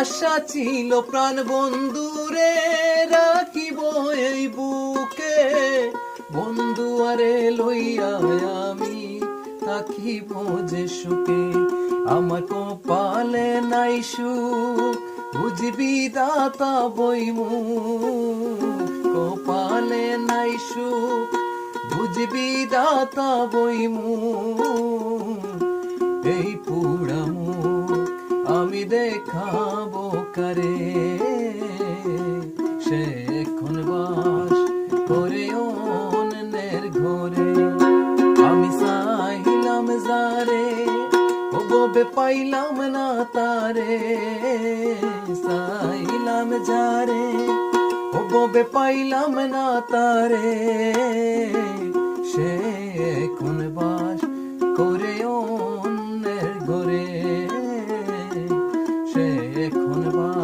আশা ছিল প্রাণ বন্ধুরে, রাখিব এই বুকে। বন্ধু আরে লইয়া আমি থাকিব যে সুখে। আমার কপালে নাই সুখ, বুঝবি দাতা বইমু কপালে নাই সুখ, বুঝবি দাতা বইমু এই আমি দেখাবো কারে? সে এখন বাস করে অন্যের ঘরে। আমি চাইলাম যারে ও গবে পাইলাম না তারে। চাইলাম যারে ও গবে পাইলাম না তারে। সে দেখুন বা